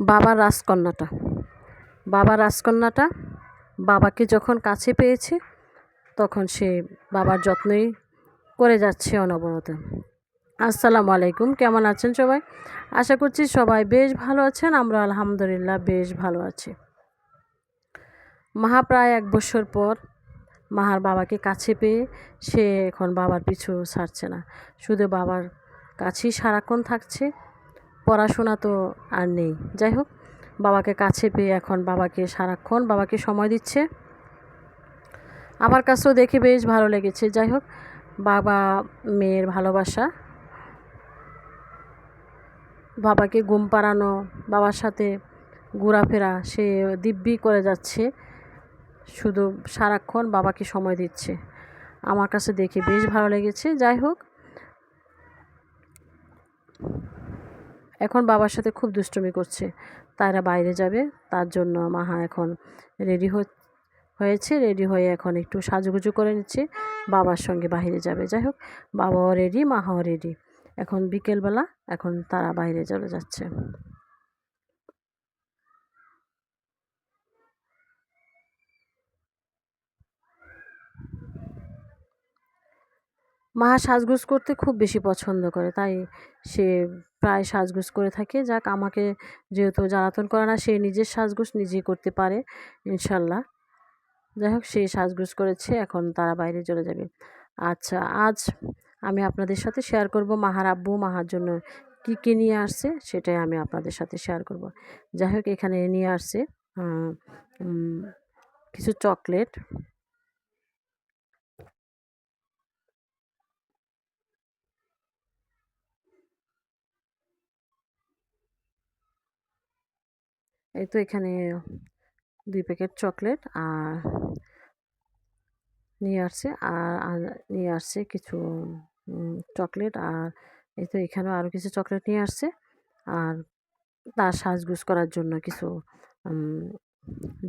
বাবার রাজকন্যাটা। বাবা রাজকন্যাটা, বাবাকে যখন কাছে পেয়েছে, তখন সে বাবার যত্নই করে যাচ্ছে অনবরত। আসসালামু আলাইকুম, কেমন আছেন সবাই? আশা করছি সবাই বেশ ভালো আছেন, আমরা আলহামদুলিল্লাহ বেশ ভালো আছি। মাহা প্রায় এক বছর পর মাহার বাবাকে কাছে পেয়ে সে এখন বাবার পিছু ছাড়ছে না। শুধু বাবার কাছেই সারাক্ষণ থাকছে পড়াশোনা তো আর নেই। যাই হোক, বাবাকে কাছে পেয়ে এখন বাবাকে সারাক্ষণ বাবাকে সময় দিচ্ছে। আমার কাছেও দেখে বেশ ভালো লেগেছে। যাই হোক, বাবা মেয়ের ভালোবাসা, বাবাকে ঘুম পাড়ানো, বাবার সাথে ঘোরাফেরা, সে দিব্যি করে যাচ্ছে। শুধু সারাক্ষণ বাবাকে সময় দিচ্ছে। আমার কাছে দেখে বেশ ভালো লেগেছে। যাই হোক এখন বাবার সাথে খুব দুষ্টুমি করছে। তারা বাইরে যাবে, তার জন্য মাহা এখন রেডি হয়েছে রেডি হয়ে এখন একটু সাজুগুজু করে নিচ্ছে। বাবার সঙ্গে বাইরে যাবে, যাই হোক, বাবাও রেডি মাহাও রেডি এখন বিকেলবেলা, এখন তারা বাইরে চলে যাচ্ছে। মা সাজগোজ করতে খুব বেশি পছন্দ করে, তাই সে প্রায় সাজগোজ করে থাকে। যাক, আমাকে যেহেতু জ্বালাতন করে না, সে নিজের সাজগোজ নিজেই করতে পারে, ইনশাল্লাহ। যাই হোক, সে সাজগোজ করেছে, এখন তারা বাইরে চলে যাবে। আচ্ছা আজ আমি আপনাদের সাথে শেয়ার করব মাহার আব্বু, মাহার জন্য কী কী নিয়ে আসছে, সেটাই আমি আপনাদের সাথে শেয়ার করব। যাই হোক, এখানে নিয়ে আসছে কিছু চকলেট। এই তো এখানে দুই প্যাকেট চকলেট আর নিয়ে আসছে, আর নিয়ে আসছে কিছু চকলেট। আর এই তো এখানেও আরও কিছু চকলেট নিয়ে আসছে, আর তার সাজগুজ করার জন্য কিছু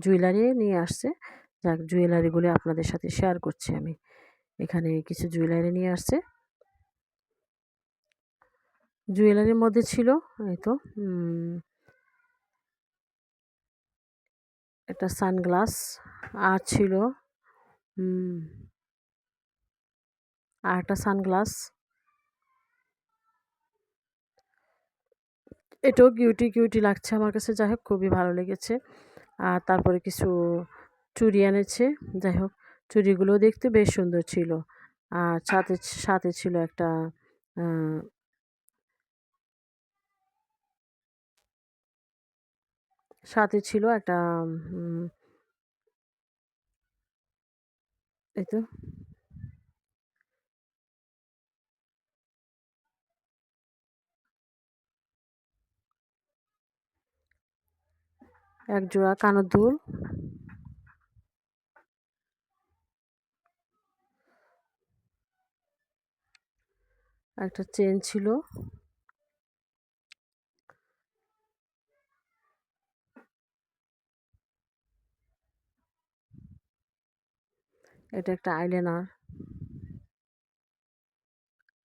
জুয়েলারি নিয়ে আসছে। যাক, জুয়েলারিগুলি আপনাদের সাথে শেয়ার করছি আমি। এখানে কিছু জুয়েলারি নিয়ে আসছে। জুয়েলারির মধ্যে ছিল, এই তো একটা সানগ্লাস আর ছিল আর একটা সানগ্লাস। এটাও কিউটি কিউটি লাগছে আমার কাছে, যাই হোক খুবই ভালো লেগেছে। আর তারপরে কিছু চুড়ি এনেছে, যাই হোক চুড়িগুলো দেখতে বেশ সুন্দর ছিল। আর সাথে সাথে ছিল একটা সাথে ছিল একটা এই তো। এক জোড়া কানের দুল। একটা চেন ছিল। এটা একটা আইলেনার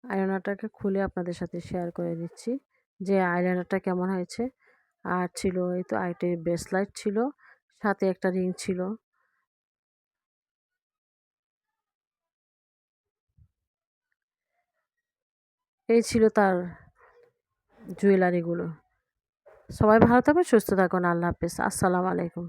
আইলাইনারটাকে খুলে আপনাদের সাথে শেয়ার করে দিচ্ছি যে আইলাইনারটা কেমন হয়েছে। আর ছিল এই তো আইটে ব্রেসলাইট ছিল, সাথে একটা রিং ছিল। এই ছিল তার জুয়েলারিগুলো সবাই ভালো থাকবেন, সুস্থ থাকুন, আল্লাহ হাফিজ, আসসালামু আলাইকুম।